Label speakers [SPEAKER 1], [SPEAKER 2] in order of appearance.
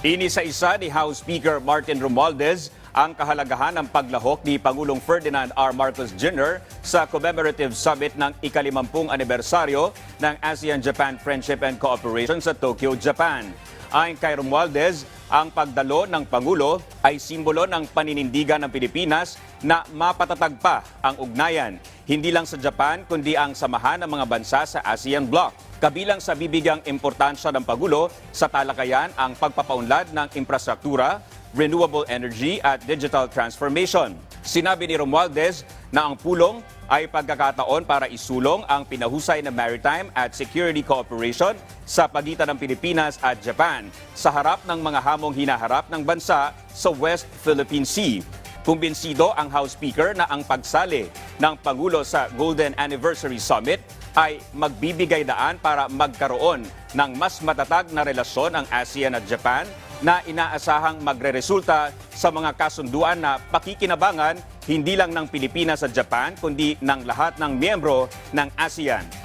[SPEAKER 1] Inisa-isa ni House Speaker Martin Romualdez ang kahalagahan ng paglahok ni Pangulong Ferdinand R. Marcos Jr. sa commemorative summit ng ikalimampung anibersaryo ng ASEAN-Japan Friendship and Cooperation sa Tokyo, Japan. Ayon kay Romualdez, ang pagdalo ng Pangulo ay simbolo ng paninindigan ng Pilipinas na mapatatag pa ang ugnayan, hindi lang sa Japan kundi ang samahan ng mga bansa sa ASEAN Bloc. Kabilang sa bibigyang importansya ng Pangulo sa talakayan ang pagpapaunlad ng infrastruktura, renewable energy at digital transformation. Sinabi ni Romualdez na ang pulong ay pagkakataon para isulong ang pinahusay na maritime at security cooperation sa pagitan ng Pilipinas at Japan sa harap ng mga hamong hinaharap ng bansa sa West Philippine Sea. Kumbinsido ang House Speaker na ang pagsali ng Pangulo sa Golden Anniversary Summit ay magbibigay daan para magkaroon ng mas matatag na relasyon ang ASEAN at Japan na inaasahang magreresulta sa mga kasunduan na pakikinabangan hindi lang ng Pilipinas at Japan kundi ng lahat ng miyembro ng ASEAN.